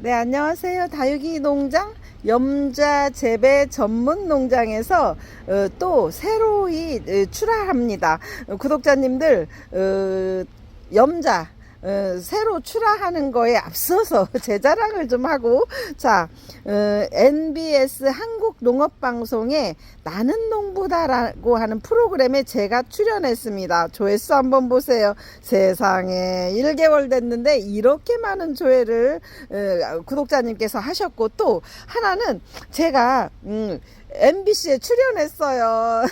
네, 안녕하세요. 다육이 농장 염자 재배 전문 농장에서 어, 또 새로이 어, 출하합니다. 어, 구독자님들 어, 염자 어, 새로 출하하는 거에 앞서서 제 자랑을 좀 하고 자 어, NBS 한국 농업 방송에 나는 농부다라고 하는 프로그램에 제가 출연했습니다. 조회수 한번 보세요. 세상에 1개월 됐는데 이렇게 많은 조회를 어, 구독자님께서 하셨고 또 하나는 제가 음, MBC에 출연했어요.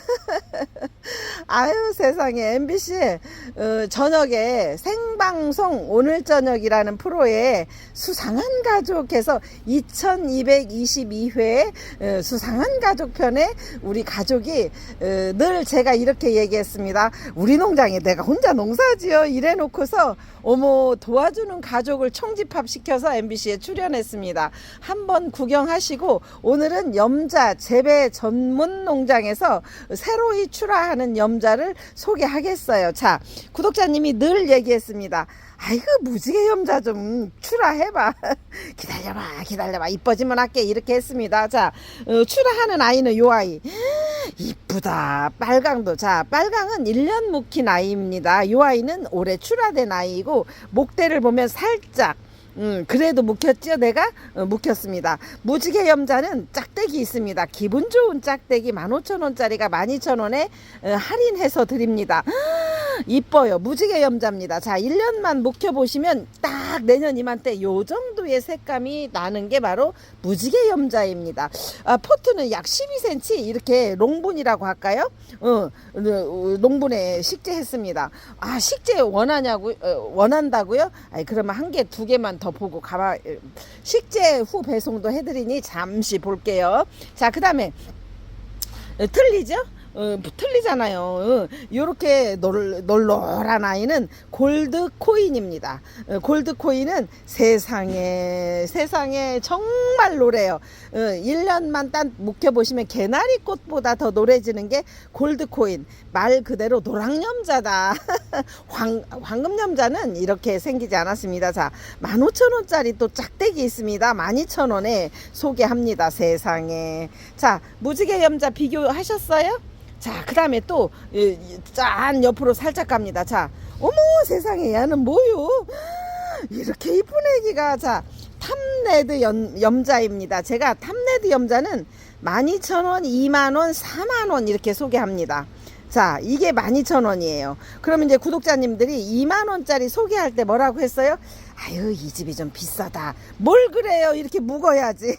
아유 세상에 MBC에 어, 저녁에 생방송 오늘 저녁이라는 프로에 수상한 가족에서 2222회 어, 수상한 가족 편에 우리 가족이 어, 늘 제가 이렇게 얘기했습니다. 우리 농장에 내가 혼자 농사지어 이래놓고서 어머 도와주는 가족을 총집합 시켜서 MBC에 출연했습니다. 한번 구경하시고 오늘은 염자 재배 전문 농장에서 새로이 출하하는 염자를 소개하겠어요. 자, 구독자님이 늘 얘기했습니다. 아이고 무지개 염자 좀 출하해봐. 기다려봐, 기다려봐. 이뻐지면 할게 이렇게 했습니다. 자, 어, 출하하는 아이는 요 아이. 이쁘다. 빨강도. 자, 빨강은 1년 묵힌 아이입니다. 요 아이는 올해 출하된 아이이고 목대를 보면 살짝 음, 그래도 묵혔지요, 내가? 어, 묵혔습니다. 무지개 염자는 짝대기 있습니다. 기분 좋은 짝대기 15,000원짜리가 12,000원에 어, 할인해서 드립니다. 이뻐요. 무지개 염자입니다. 자, 1년만 묵혀보시면 딱 내년 이맘때 요 정도의 색감이 나는 게 바로 무지개 염자입니다. 아, 포트는 약 12cm 이렇게 롱분이라고 할까요? 어, 어, 농분에 식재했습니다. 아, 식재 원하냐고, 어, 원한다고요? 아니, 그러면 한 개, 두 개만 더 보고 가봐. 식재 후 배송도 해드리니 잠시 볼게요. 자, 그 다음에 어, 틀리죠? 어, 틀리잖아요. 어, 요렇게 놀, 놀놀한 아이는 골드 코인입니다. 어, 골드 코인은 세상에, 세상에 정말 노래요. 어, 1년만 딱 묵혀 보시면 개나리 꽃보다 더 노래지는 게 골드 코인. 말 그대로 노랑 염자다. 황, 황금 염자는 이렇게 생기지 않았습니다. 자, 15,000원짜리 또 짝대기 있습니다. 12,000원에 소개합니다. 세상에. 자, 무지개 염자 비교하셨어요? 자, 그 다음에 또, 예, 짠, 옆으로 살짝 갑니다. 자, 어머, 세상에, 얘는 뭐요? 이렇게 이쁜 애기가, 자, 탐레드 염, 염자입니다. 제가 탐레드 염자는 12,000원, 2만원, 4만원 이렇게 소개합니다. 자, 이게 12,000원이에요. 그러면 이제 구독자님들이 2만원짜리 소개할 때 뭐라고 했어요? 아유, 이 집이 좀 비싸다. 뭘 그래요? 이렇게 묵어야지.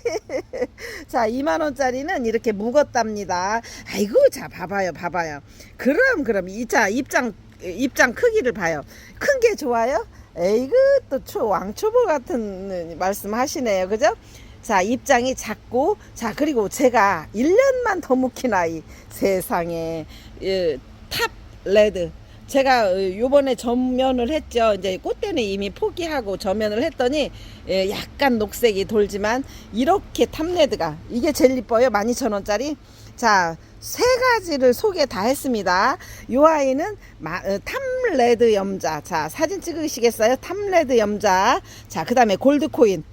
자, 2만원짜리는 이렇게 묵었답니다. 아이고, 자, 봐봐요, 봐봐요. 그럼, 그럼, 이, 자, 입장, 입장 크기를 봐요. 큰 게 좋아요? 에이그, 또 초, 왕초보 같은 말씀 하시네요. 그죠? 자, 입장이 작고, 자, 그리고 제가 1년만 더 묵힌 아이. 세상에, 예, 탑 레드. 제가 어, 요번에 전면을 했죠. 이제 꽃대는 이미 포기하고 전면을 했더니 예, 약간 녹색이 돌지만 이렇게 탑레드가 이게 제일 이뻐요. 12,000원짜리. 자, 세 가지를 소개 다 했습니다. 요 아이는 마, 어, 탐레드 염자. 자, 사진 찍으시겠어요? 탐레드 염자. 자, 그 다음에 골드코인.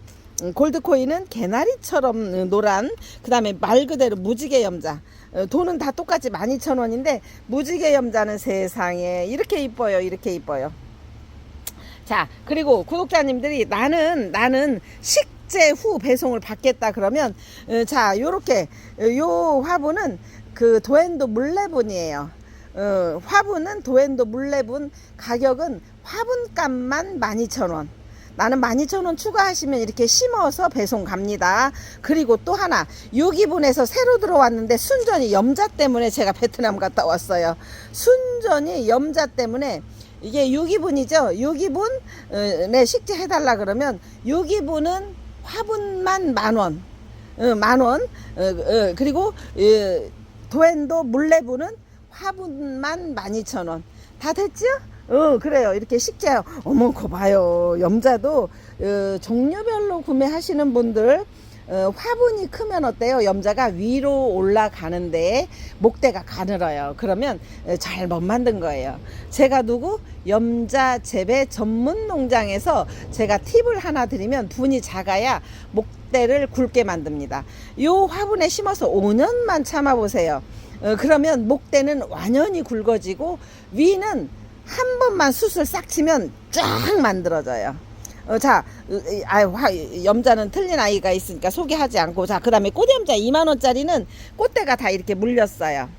음, 골드코인은 개나리처럼 노란 그 다음에 말 그대로 무지개 염자. 어, 돈은 다 똑같이 12,000원인데 무지개 염자는 세상에 이렇게 이뻐요 이렇게 이뻐요. 자 그리고 구독자님들이 나는 나는 식재 후 배송을 받겠다 그러면 어, 자 요렇게 어, 요 화분은 그 도엔도 물레분이에요. 어, 화분은 도엔도 물레분 가격은 화분값만 12,000원 나는 12,000원 추가하시면 이렇게 심어서 배송 갑니다. 그리고 또 하나 유기분에서 새로 들어왔는데 순전히 염자 때문에 제가 베트남 갔다 왔어요. 순전히 염자 때문에 이게 유기분이죠. 유기분에 식재 해달라 그러면 유기분은 화분만 만 원, 어, 만 원. 어, 어, 그리고 어, 도엔도 물레분은 화분만 12,000원. 다 됐죠? 어 그래요 이렇게 식재 어머 거 봐요 염자도 어, 종류별로 구매하시는 분들 어, 화분이 크면 어때요? 염자가 위로 올라가는데 목대가 가늘어요. 그러면 어, 잘못 만든 거예요. 제가 누구? 염자 재배 전문 농장에서 제가 팁을 하나 드리면 분이 작아야 목대를 굵게 만듭니다. 요 화분에 심어서 5년만 참아 보세요. 어, 그러면 목대는 완연히 굵어지고 위는 한 번만 숯을 싹 치면 쫙 만들어져요. 어, 자, 아유, 화, 염자는 틀린 아이가 있으니까 소개하지 않고, 자, 그 다음에 꽃염자 2만 원짜리는 꽃대가 다 이렇게 물렸어요.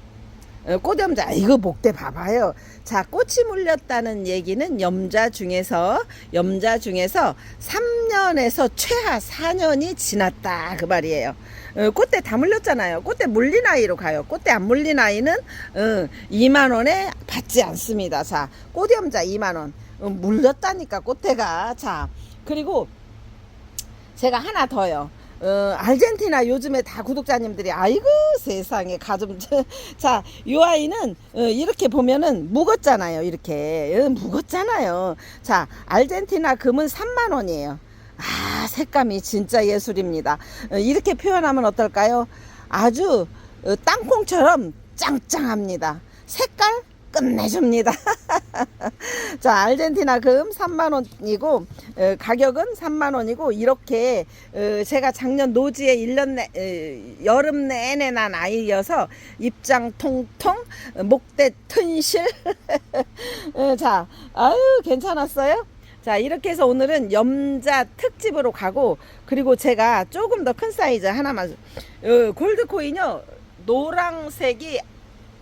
어, 꽃염자, 이거 목대 봐봐요. 자, 꽃이 물렸다는 얘기는 염자 중에서, 염자 중에서 3년에서 최하 4년이 지났다. 그 말이에요. 어, 꽃대 다 물렸잖아요. 꽃대 물린 아이로 가요. 꽃대 안 물린 아이는, 어, 2만 원에 받지 않습니다. 자, 꽃염자 2만원. 어, 물렸다니까, 꽃대가. 자, 그리고 제가 하나 더요. 어, 아르헨티나 요즘에 다 구독자님들이 아이고 세상에 가좀 자, 요 아이는 어, 이렇게 보면은 묵었잖아요. 이렇게 어, 묵었잖아요. 자, 아르헨티나 금은 3만 원이에요. 아, 색감이 진짜 예술입니다. 어, 이렇게 표현하면 어떨까요? 아주 어, 땅콩처럼 짱짱합니다. 색깔 끝내줍니다. 자, 아르헨티나 금 3만 원이고 어, 가격은 3만 원이고 이렇게 어, 제가 작년 노지에 1년 내 어, 여름 내내 난 아이여서 입장 통통 어, 목대 튼실 어, 자, 아유 괜찮았어요? 자 이렇게 해서 오늘은 염자 특집으로 가고 그리고 제가 조금 더 큰 사이즈 하나만 어, 골드코인요 노랑색이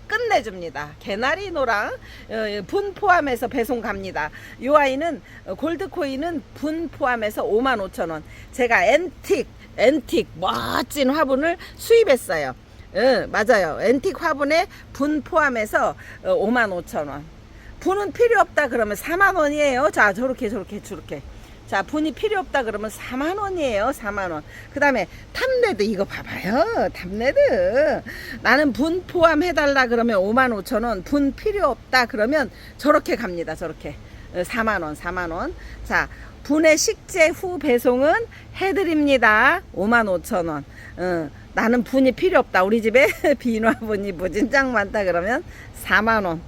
끝내줍니다. 개나리 노랑 어, 분 포함해서 배송 갑니다. 이 아이는 어, 골드코인은 분 포함해서 5만 5천 원. 제가 앤틱 앤틱 멋진 화분을 수입했어요. 응, 맞아요. 앤틱 화분에 분 포함해서 어, 5만 5천 원. 분은 필요 없다 그러면 4만 원이에요. 자, 저렇게 저렇게 저렇게. 자, 분이 필요 없다 그러면 4만 원이에요. 4만 원. 그다음에 탑레드 이거 봐봐요. 탑레드. 나는 분 포함해 달라 그러면 5만 5천 원. 분 필요 없다 그러면 저렇게 갑니다. 저렇게. 어, 4만 원, 4만 원. 자, 분의 식재 후 배송은 해드립니다. 5만 5천 원. 어, 나는 분이 필요 없다. 우리 집에 비누화분이 무진장 많다 그러면 4만 원.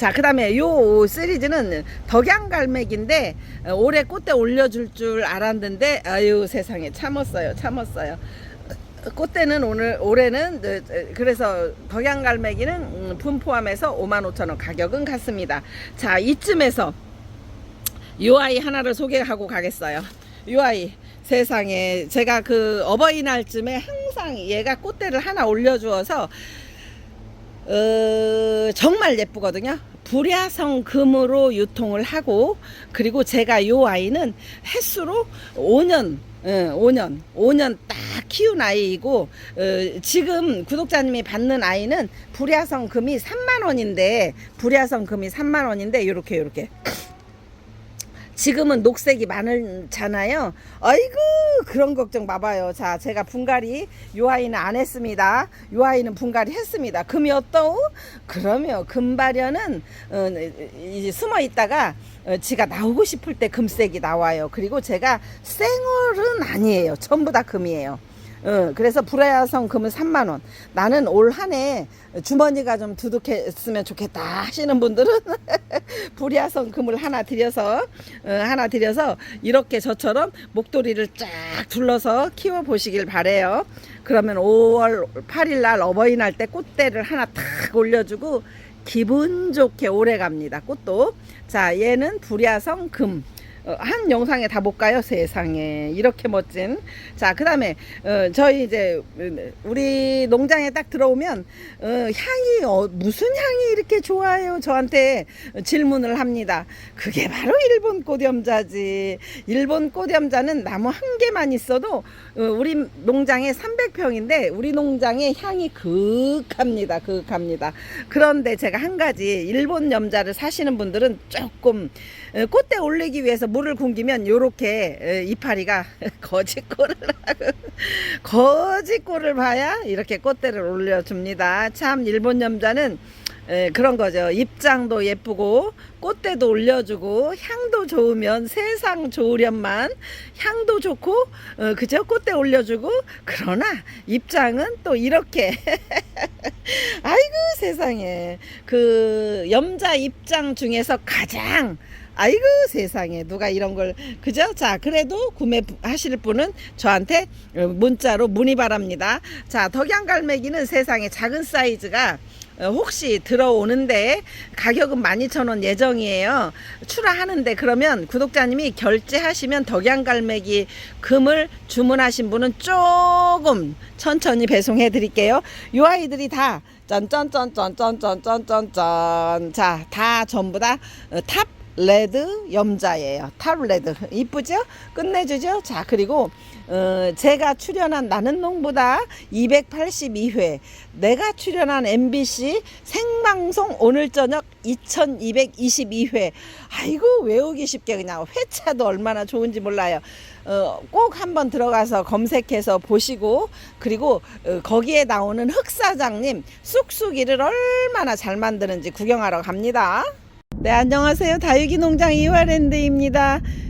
자, 그 다음에 요 시리즈는 덕양갈매기인데, 어, 올해 꽃대 올려줄 줄 알았는데, 아유, 세상에, 참았어요, 참았어요. 어, 꽃대는 오늘, 올해는, 어, 어, 그래서 덕양갈매기는 음, 분 포함해서 55,000원 가격은 같습니다. 자, 이쯤에서 요 아이 하나를 소개하고 가겠어요. 요 아이. 세상에, 제가 그 어버이날쯤에 항상 얘가 꽃대를 하나 올려주어서, 어, 정말 예쁘거든요. 불야성 금으로 유통을 하고 그리고 제가 요 아이는 횟수로 5년 어, 5년 5년 딱 키운 아이이고 어, 지금 구독자님이 받는 아이는 불야성 금이 3만 원인데 불야성 금이 3만 원인데 요렇게 요렇게 지금은 녹색이 많잖아요. 아이고 그런 걱정 마봐요. 자 제가 분갈이 요 아이는 안 했습니다. 요 아이는 분갈이 했습니다. 금이 어떠우? 그러면 금발현은 어, 이제 숨어 있다가 어, 지가 나오고 싶을 때 금색이 나와요. 그리고 제가 생얼은 아니에요. 전부 다 금이에요. 어, 그래서 불야성 금은 3만 원. 나는 올 한 해 주머니가 좀 두둑했으면 좋겠다 하시는 분들은 불야성 금을 하나 드려서 어, 하나 드려서 이렇게 저처럼 목도리를 쫙 둘러서 키워 보시길 바래요. 그러면 5월 8일 날 어버이날 때 꽃대를 하나 탁 올려주고 기분 좋게 오래 갑니다. 꽃도. 자, 얘는 불야성 금. 어, 한 영상에 다 볼까요? 세상에. 이렇게 멋진. 자 그 다음에 어, 저희 이제 음, 우리 농장에 딱 들어오면 어, 향이 어, 무슨 향이 이렇게 좋아요? 저한테 질문을 합니다. 그게 바로 일본 꽃염자지. 일본 꽃염자는 나무 한 개만 있어도 어, 우리 농장에 300평인데 우리 농장의 향이 극합니다 극합니다. 그런데 제가 한 가지 일본 염자를 사시는 분들은 조금 어, 꽃대 올리기 위해서 물을 굶기면 요렇게 어, 이파리가 거짓골을 하고 거짓골을 봐야 이렇게 꽃대를 올려줍니다. 참 일본 염자는 에, 그런 거죠. 입장도 예쁘고 꽃대도 올려주고 향도 좋으면 세상 좋으련만 향도 좋고 어, 그죠? 꽃대 올려주고 그러나 입장은 또 이렇게 아이고 세상에 그 염자 입장 중에서 가장 아이고 세상에 누가 이런 걸 그죠? 자 그래도 구매하실 분은 저한테 어, 문자로 문의 바랍니다. 자 덕양 갈매기는 세상에 작은 사이즈가 어, 혹시 들어오는데 가격은 12,000원 예정이에요. 출하하는데 그러면 구독자님이 결제하시면 덕양갈매기 금을 주문하신 분은 조금 천천히 배송해 드릴게요. 요 아이들이 다 짠짠짠짠짠짠짠짠짠 자 다 전부 다 탑 레드 염자예요. 탑 레드 이쁘죠? 끝내주죠. 자 그리고 어, 제가 출연한 나는 농보다 282회 내가 출연한 MBC 생방송 오늘 저녁 2222회 아이고 외우기 쉽게 그냥 회차도 얼마나 좋은지 몰라요. 어, 꼭 한번 들어가서 검색해서 보시고 그리고 어, 거기에 나오는 흑사장님 쑥쑥이를 얼마나 잘 만드는지 구경하러 갑니다. 네, 안녕하세요. 다육이 농장 이화랜드입니다.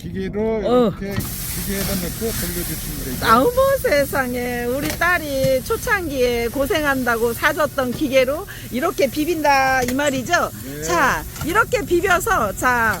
기계로 어. 이렇게 기계에다 넣고 돌려주시면 되죠. 아우머 세상에 우리 딸이 초창기에 고생한다고 사줬던 기계로 이렇게 비빈다 이 말이죠. 네. 자 이렇게 비벼서 자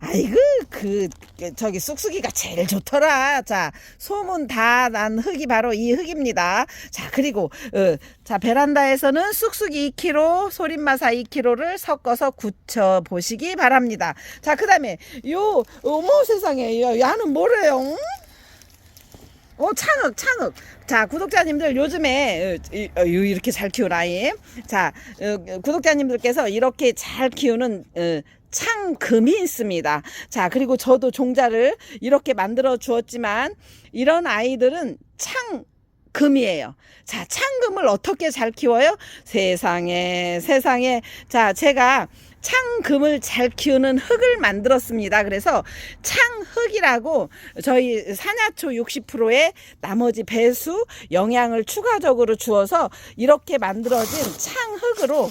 아이고 그 저기 쑥쑥이가 제일 좋더라. 자 소문 다 난 흙이 바로 이 흙입니다. 자 그리고 어, 자 베란다에서는 쑥쑥이 2kg, 소림마사 2kg를 섞어서 굳혀 보시기 바랍니다. 자 그다음에 요 어머 세상에 야, 야는 뭐래요? 응? 어 창흑 창흑 자 구독자님들 요즘에 어, 이- 어, 요- 이렇게 잘 아이 자 어, 구독자님들께서 이렇게 잘 키우는 어, 창금이 있습니다 자 그리고 저도 종자를 이렇게 만들어 주었지만 이런 아이들은 창 금이에요. 자, 창금을 어떻게 잘 키워요? 세상에, 세상에. 자, 제가 창금을 잘 키우는 흙을 만들었습니다. 그래서 창흙이라고 저희 산야초 60%에 나머지 배수 영양을 추가적으로 주어서 이렇게 만들어진 창흙으로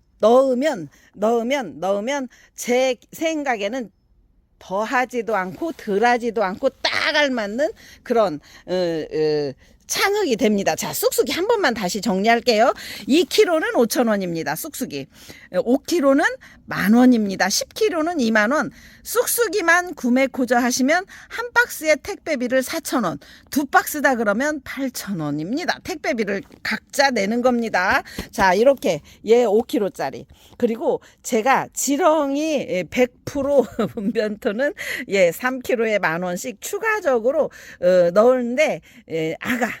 넣으면 넣으면 넣으면 제 생각에는 더하지도 않고 덜하지도 않고 딱 알맞는 그런 어, 어, 창흙이 됩니다. 자, 쑥쑥이 한 번만 다시 정리할게요. 2kg는 5,000원입니다. 쑥쑥이. 5kg는 만 원입니다. 10kg는 2만 원. 쑥쑥이만 구매 고자 하시면 한 박스에 택배비를 4,000원. 두 박스다 그러면 8,000원입니다. 택배비를 각자 내는 겁니다. 자, 이렇게 얘 5kg짜리. 그리고 제가 지렁이 100% 분변토는 예, 3kg에 만 원씩 추가적으로 어, 넣는데 예, 아가 어,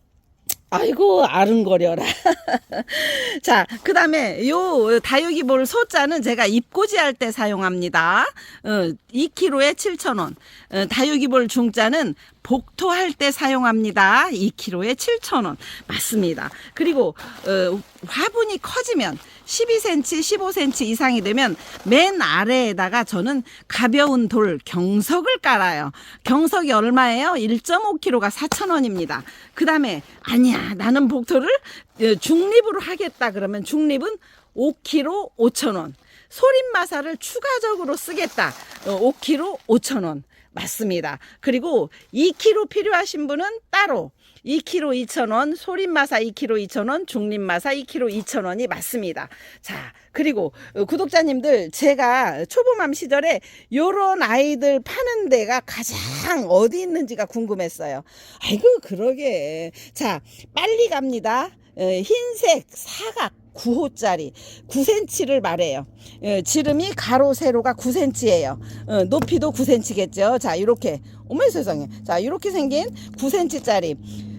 아이고 아른거려라. 자, 그 다음에 요 다육이볼 소자는 제가 입고지 할때 사용합니다. 어, 2kg에 7,000원. 어, 다육이볼 중자는 복토할 때 사용합니다. 2kg에 7,000원. 맞습니다. 그리고 어, 화분이 커지면 12cm, 15cm 이상이 되면 맨 아래에다가 저는 가벼운 돌 경석을 깔아요. 경석이 얼마예요? 1.5kg가 4,000원입니다. 그 다음에 아니야 나는 복토를 어, 중립으로 하겠다 그러면 중립은 5kg 5,000원. 소림마사를 추가적으로 쓰겠다. 어, 5kg 5,000원. 맞습니다. 그리고 2kg 필요하신 분은 따로 2kg 2,000원, 소림마사 2kg 2,000원, 중립마사 2kg 2,000원이 맞습니다. 자, 그리고 어, 구독자님들 제가 초보맘 시절에 요런 아이들 파는 데가 가장 어디 있는지가 궁금했어요. 아이고 그러게. 자, 빨리 갑니다. 어, 흰색 사각 9호짜리 9cm를 말해요. 어, 지름이 가로 세로가 9cm예요. 어, 높이도 9cm겠죠. 자, 이렇게 어머 세상에. 자, 이렇게 생긴 9cm짜리 어,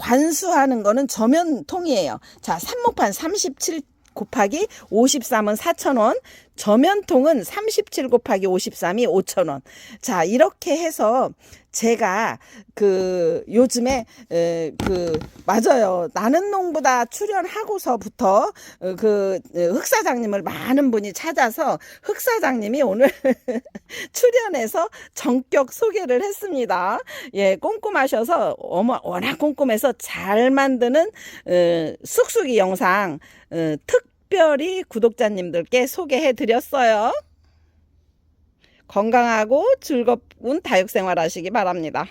관수하는 거는 저면통이에요. 자, 삽목판 37 곱하기 53은 4,000원, 저면통은 37 곱하기 53이 5,000원. 자, 이렇게 해서 제가 그 요즘에 에, 그 맞아요. 나는 농부다 출연하고서부터 어, 그 어, 흑사장님을 많은 분이 찾아서 흑사장님이 오늘 출연해서 전격 소개를 했습니다. 예, 꼼꼼하셔서 어머 워낙 꼼꼼해서 잘 만드는 어, 쑥쑥이 영상 어, 특별히 구독자님들께 소개해 드렸어요. 건강하고 즐거운 다육 생활 하시기 바랍니다.